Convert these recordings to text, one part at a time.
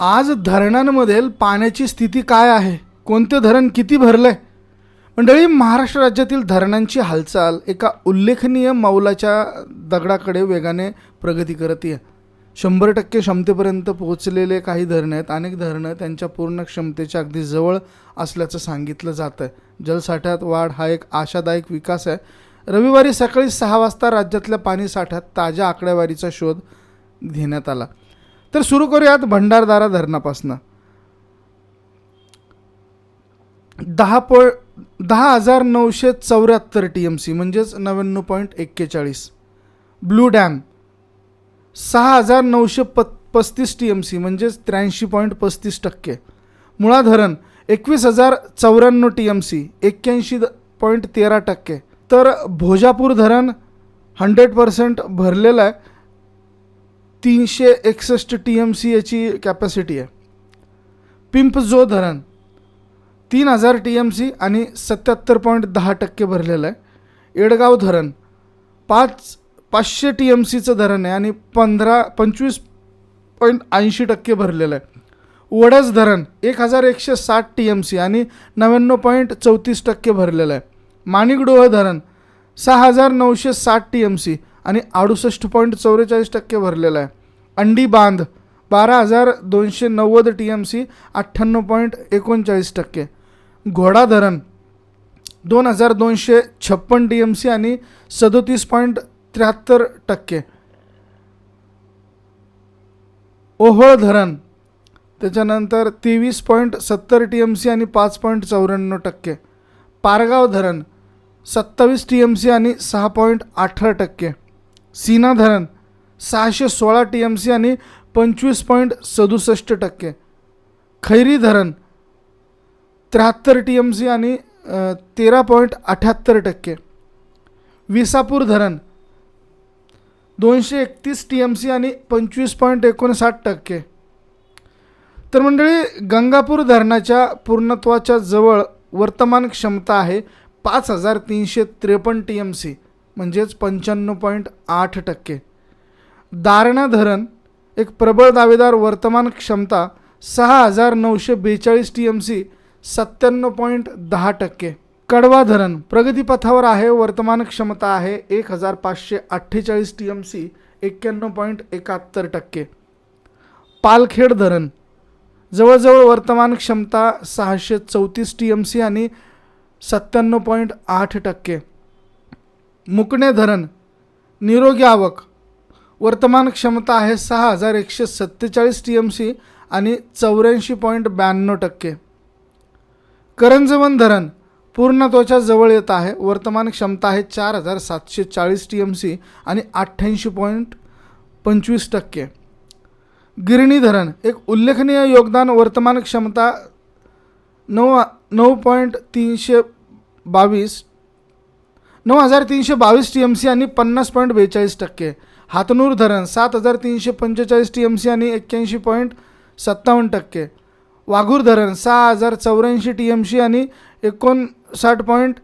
आज धरणांमधील पाण्याची स्थिती काय आहे? कोणते धरण किती भरलंय? मंडळी महाराष्ट्र राज्यातील धरणांची हालचाल एका उल्लेखनीय मौलाच्या दगडाकडे वेगाने प्रगती करत आहे शंभर टक्के क्षमतेपर्यंत पोहोचलेले काही धरणं आहेत. अनेक धरणं त्यांच्या पूर्ण क्षमतेच्या अगदी जवळ असल्याचं सांगितलं जातं आहे जलसाठ्यात वाढ हा एक आशादायक विकास आहे. रविवारी सकाळी सहा वाजता राज्यातल्या पाणीसाठ्यात ताज्या आकडेवारीचा शोध घेण्यात आला. तर सुरू करूयात भंडारदारा धरणापासनं. दहा पॉ दहा हजार नऊशे चौऱ्याहत्तर टी एम सी म्हणजेच नव्याण्णव पॉईंट एक्केचाळीस. ब्लू डॅम सहा हजार नऊशे प पस्तीस टी एम सी म्हणजेच त्र्याऐंशी पॉईंट पस्तीस टक्के. मुळा धरण एकवीस हजार चौऱ्याण्णव टी एम सी एक्क्याऐंशी पॉईंट तेरा टक्के. तर भोजापूर धरण हंड्रेड पर्सेंट भरलेलं आहे. तीनशे एकसष्ट टी एम सी याची कॅपॅसिटी आहे. पिंपजो धरण तीन हजार टी एम सी आणि सत्याहत्तर पॉईंट दहा टक्के भरलेलं आहे. एडगाव धरण पाच पाचशे टी एम सीचं धरण आहे आणि पंधरा पंचवीस पॉईंट ऐंशी टक्के भरलेलं आहे. वडस धरण एक हजार एकशे साठ टी एम सी आणि नव्याण्णव पॉईंट चौतीस टक्के भरलेलं आहे. माणिकडोह धरण सहा हजार नऊशे साठ टी एम सी आणि अडुसष्ट पॉईंट चौवेचाळीस टक्के भरलेलं आहे. अंडी बांध बारा हजार दोनशे नव्वद टी एम सी अठ्ठ्याण्णव पॉईंट एकोणचाळीस टक्के. घोडा धरण दोन हजार दोनशे छप्पन टी एम सी आणि सदोतीस पॉईंट त्र्याहत्तर टक्के. ओहोळ धरण त्याच्यानंतर तेवीस पॉईंट सत्तर टी एम सी आणि पाच पॉईंट चौऱ्याण्णव टक्के. पारगाव धरण सत्तावीस टी एम सी आणि सहा पॉईंट अठरा टक्के. सीना धरण सहाशे सोळा टी एम सी आणि पंचवीस पॉईंट सदुसष्ट टक्के. खैरी धरण त्र्याहत्तर टी एम सी आणि तेरा पॉईंट अठ्याहत्तर टक्के. विसापूर धरण दोनशे एकतीस टी एम सी आणि पंचवीस पॉईंट एकोणसाठ टक्के. तर मंडळी गंगापूर धरणाच्या पूर्णत्वाच्या जवळ वर्तमान क्षमता आहे पाच हजार तीनशे त्रेपन्न टी एम सी म्हणजेच पंच्याण्णव पॉईंट आठ टक्के. दारणा धरण एक प्रबळ दावेदार वर्तमान क्षमता सहा हजार नऊशे बेचाळीस टी एम सी सत्त्याण्णव पॉईंट दहा टक्के. कडवा धरण प्रगतीपथावर आहे वर्तमान क्षमता आहे एक हजार पाचशे अठ्ठेचाळीस टी एम सी एक्क्याण्णव पॉईंट एकाहत्तर टक्के. पालखेड धरण जवळजवळ वर्तमान क्षमता सहाशे चौतीस टी एम सी आणि सत्त्याण्णव पॉईंट आठ टक्के. मुकणे धरण निरोगी आवक. वर्तमान क्षमता आहे सहा हजार एकशे सत्तेचाळीस टी एम सी आणि चौऱ्याऐंशी पॉईंट ब्याण्णव टक्के. करंजवन धरण पूर्णत्वाच्या जवळ येत आहे. वर्तमान क्षमता आहे चार हजार सातशे चाळीस टी एम सी आणि अठ्ठ्याऐंशी पॉईंट पंचवीस टक्के. गिरणी धरण एक उल्लेखनीय योगदान. वर्तमान क्षमता नऊ नऊ पॉईंट तीनशे बावीस नऊ हजार तीनशे बावीस टी एम सी आणि पन्नास पॉईंट बेचाळीस टक्के. हातनूर धरण सात हजार तीनशे पंचेचाळीस टी एम सी आणि एक्क्याऐंशी पॉईंट सत्तावन्न टक्के. वाघूर धरण सहा हजार चौऱ्याऐंशी टी एम सी आणि एकोणसाठ पॉईंट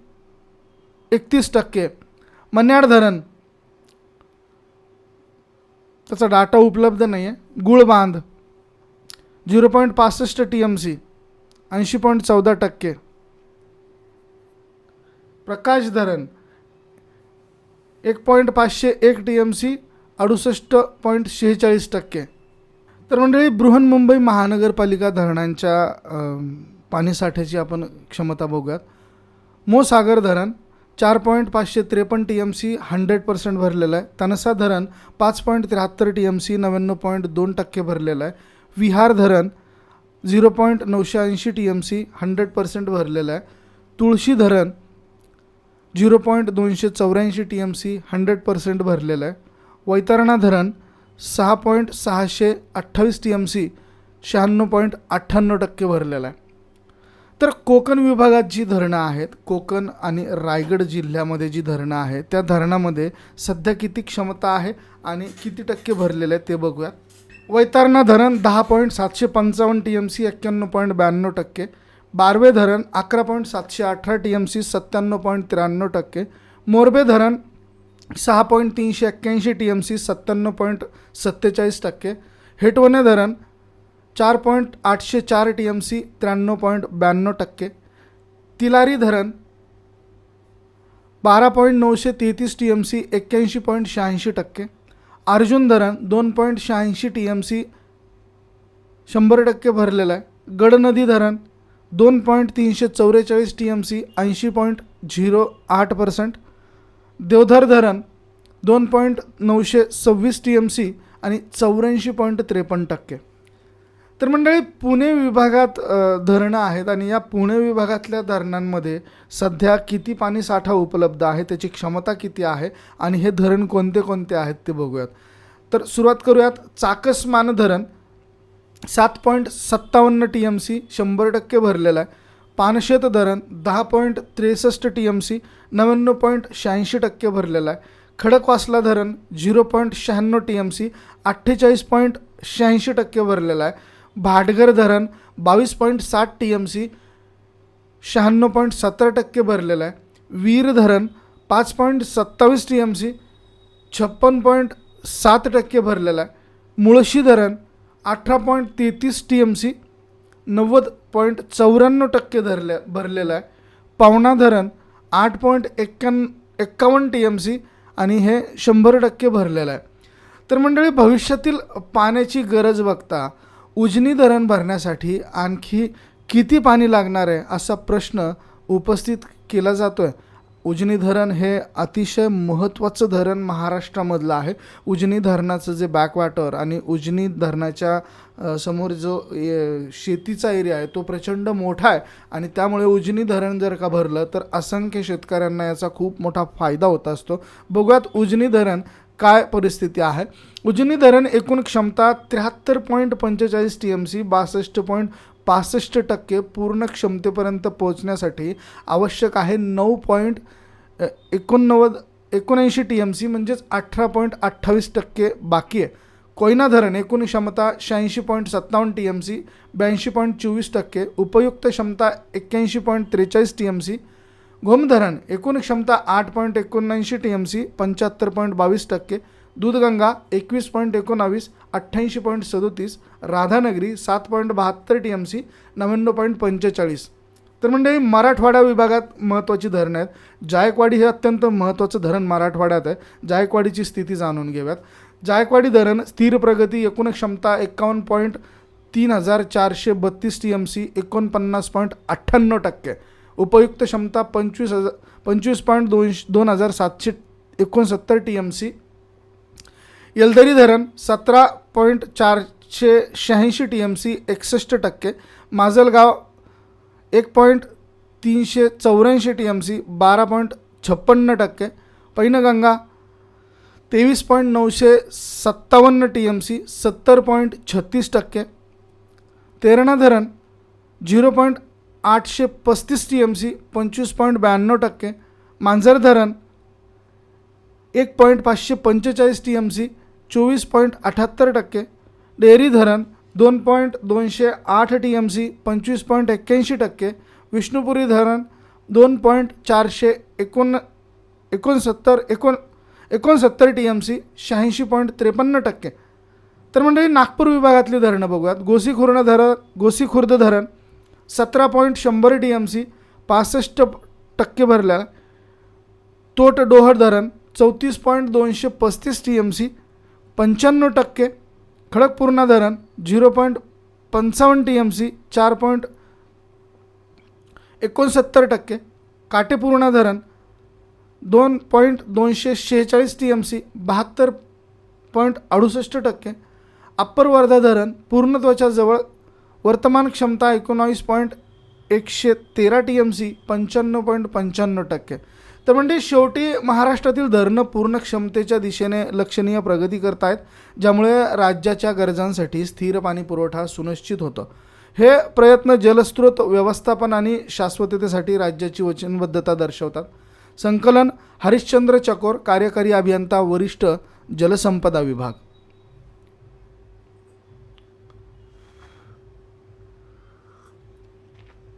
एकतीस टक्के. मन्याड धरण त्याचा डाटा उपलब्ध नाही आहे गुळबांध झिरो पॉईंट पासष्ट टी एम सी ऐंशी पॉईंट चौदा टक्के. प्रकाश धरण एक पॉईंट पाचशे एक टी एम सी अडुसष्ट पॉईंट शेहेचाळीस टक्के. तर मंडळी बृहन्मुंबई महानगरपालिका धरणांच्या पाणीसाठ्याची आपण क्षमता बघूयात. मोसागर धरण चार पॉईंट पाचशे त्रेपन्न T M C hundred percent भरलेलं आहे. तनसा धरण पाच पॉईंट त्र्याहत्तर टी एम सी नव्याण्णव पॉईंट दोन टक्के भरलेलं आहे. विहार धरण झिरो पॉईंट नऊशे ऐंशी T M C hundred percent भरलेलं आहे. तुळशी धरण झिरो पॉईंट दोनशे चौऱ्याऐंशी T M C hundred percent भरलेलं आहे. वैतरणा धरण सहा पॉईंट सहाशे अठ्ठावीस टी एम सी शहाण्णव पॉईंट अठ्ठ्याण्णव टक्के भरलेलं आहे. तर कोकण विभागात जी धरणं आहेत कोकण आणि रायगड जिल्ह्यामध्ये जी धरणं आहेत त्या धरणामध्ये सध्या किती क्षमता आहे आणि किती टक्के भरलेलं आहे ते बघूयात. वैतरणा धरण दहा पॉईंट सातशे पंचावन्न टी एम सी एक्क्याण्णव पॉईंट ब्याण्णव टक्के. बारवे धरण अकरा पॉईंट सातशे अठरा टी एम सी सत्त्याण्णव पॉईंट त्र्याण्णव टक्के. मोरबे धरण सहा पॉईंट तीनशे एक्क्याऐंशी टी एम सी सत्त्याण्णव पॉईंट सत्तेचाळीस टक्के. हेटवणे धरण चार पॉईंट आठशे चार टी एम सी त्र्याण्णव पॉईंट ब्याण्णव टक्के. तिलारी धरण बारा पॉईंट नऊशे तेहतीस टी एम सी एक्क्याऐंशी पॉईंट शहाऐंशी टक्के. अर्जुन धरण दोन पॉईंट शहाऐंशी टी एम सी शंभर टक्के भरलेलं आहे. गडनदी धरण दोन पॉईंट तीनशे चौवेचाळीस टी एम सी ऐंशी पॉईंट झिरो आठ पर्सेंट. देवधर धरण दोन पॉईंट नऊशे सव्वीस टी एम सी आणि चौऱ्याऐंशी पॉईंट त्रेपन्न टक्के. तर मंडळी पुणे विभागात धरणं आहेत आणि या पुणे विभागातल्या धरणांमध्ये सध्या किती पाणी साठा उपलब्ध आहे त्याची क्षमता किती आहे आणि हे धरण कोणते कोणते आहेत ते बघूयात. तर सुरुवात करूयात चाकसमान धरण. सात पॉईंट सत्तावन्न टी एम सी शंभर टक्के भरलेला आहे. पानशेत धरण दहा पॉईंट त्रेसष्ट टी एम सी नव्याण्णव पॉईंट शहाऐंशी टक्के भरलेलं आहे. खडकवासला धरण झिरो पॉईंट शहाण्णव टी एम सी अठ्ठेचाळीस पॉईंट शहाऐंशी टक्के भरलेलं आहे. भाटघर धरण बावीस पॉईंट साठ टी एम सी शहाण्णव पॉईंट सत्तर टक्के भरलेलं आहे. वीर धरण पाच पॉईंट सत्तावीस टी एम सी छप्पन पॉईंट सात टक्के भरलेलं आहे. मुळशी धरण अठरा पॉईंट तेहतीस टी एम सी नव्वद पॉईंट चौऱ्याण्णव टक्के धरल्या भरलेलं आहे. पावणा धरण आठ पॉईंट एक्क्याण्ण एक्कावन्न टी एम सी आणि हे शंभर टक्के भरलेलं आहे. तर मंडळी भविष्यातील पाण्याची गरज बघता उजनी धरण भरण्यासाठी आणखी किती पाणी लागणार आहे असा प्रश्न उपस्थित केला जातो आहे उजनी धरण हे अतिशय महत्त्वाचं धरण महाराष्ट्रामधलं आहे. उजनी धरणाचं जे बॅकवॉटर आणि उजनी धरणाच्या समोर जो शेतीचा एरिया आहे तो प्रचंड मोठा आहे आणि त्यामुळे उजनी धरण जर का भरलं तर असंख्य शेतकऱ्यांना याचा खूप मोठा फायदा होत असतो. बघूयात उजनी धरण काय परिस्थिती आहे. उजनी धरण एकूण क्षमता त्र्याहत्तर पॉईंट पंचेचाळीस टी एम सी बासष्ट पॉईंट पासष्ट टक्के पूर्ण क्षमतेपर्यंत पोहोचण्यासाठी आवश्यक आहे नऊ पॉईंट एकोणनव्वद एकोणऐंशी टी एम सी म्हणजेच अठरा पॉईंट अठ्ठावीस टक्के बाकी आहे. कोयना धरण एकूण क्षमता शहाऐंशी पॉईंट सत्तावन्न टी एम सी ब्याऐंशी पॉईंट चोवीस टक्के उपयुक्त क्षमता एक्क्याऐंशी पॉईंट त्रेचाळीस टी एम सी घोम धरण एकूण क्षमता आठ पॉईंट एकोणऐंशी टी एम सी पंच्याहत्तर पॉईंट बावीस टक्के दूधगंगा एकवीस पॉईंट एकोणावीस अठ्ठ्याऐंशी पॉईंट सदोतीस राधानगरी सात पॉईंट बहात्तर टी एम सी नव्याण्णव पॉईंट पंचेचाळीस. तर म्हणजे मराठवाडा विभागात महत्त्वाची धरणं आहेत. जायकवाडी हे अत्यंत महत्त्वाचं धरण मराठवाड्यात आहे. जायकवाडीची स्थिती जाणून घेऊयात. जायकवाडी धरण स्थिर प्रगती एकूण क्षमता एकावन्न पॉईंट तीन हजार चारशे बत्तीस टी एम सी एकोणपन्नास पॉईंट अठ्ठ्याण्णव टक्के. उपयुक्त क्षमता पंचवीस हजार पंचवीस पॉईंट दोनशे दोन हजार सातशे एकोणसत्तर टी एम सी येलदरी धरण सतरा पॉईंट चारशे शहाऐंशी टी एम सी एकसष्ट टक्के माजलगाव एक पॉईंट तीनशे चौऱ्याऐंशी टी एम सी बारा पॉईंट छप्पन्न टक्के पैनगंगा तेवीस पॉईंट नऊशे सत्तावन्न टी एम सी सत्तर पॉईंट छत्तीस टक्के तेरणा धरण झिरो पॉईंट आठशे पस्तीस टी एम सी पंचवीस पॉईंट ब्याण्णव टक्के मांजर धरण एक पॉईंट पाचशे पंचेचाळीस टी एम सी चोवीस पॉईंट अठ्याहत्तर टक्के डेअरी धरण दोन पॉईंट दोनशे आठ टी एम सी पंचवीस पॉईंट एक्क्याऐंशी टक्के विष्णुपुरी धरण दोन पॉईंट चारशे एकोण एकोणसत्तर एकोण एकोणसत्तर टी एम सी शहाऐंशी पॉईंट त्रेपन्न टक्के. तर म्हणजे नागपूर विभागातली धरणं बघूयात. गोसीखुर्ण धरण गोसीखुर्द धरण सतरा पॉईंट शंभर टी एम सी पासष्ट टक्के भरल्या तोट डोहर धरण चौतीस पॉईंट दोनशे पस्तीस टी एम सी पंच्याण्णव टक्के खडकपूर्णा धरण झिरो पॉईंट पंचावन्न टी एम सी चार पॉईंट एकोणसत्तर टक्के काटेपूर्णा धरण दोन पॉईंट दोनशे शेहेचाळीस टी एम सी बहात्तर पॉईंट अडुसष्ट टक्के अप्पर वर्धा धरण पूर्णत्वाच्या जवळ वर्तमान क्षमता एकोणावीस पॉईंट एकशे तेरा टी एम सी पंच्याण्णव पॉईंट पंच्याण्णव टक्के. तर म्हणजे शेवटी महाराष्ट्रातील धरणं पूर्ण क्षमतेच्या दिशेने लक्षणीय प्रगती करत आहेत ज्यामुळे राज्याच्या गरजांसाठी स्थिर पाणी पुरवठा सुनिश्चित होतं. हे प्रयत्न जलस्रोत व्यवस्थापन आणि शाश्वततेसाठी राज्याची वचनबद्धता दर्शवतात. संकलन हरिश्चंद्र चकोर कार्यकारी अभियंता वरिष्ठ जलसंपदा विभाग.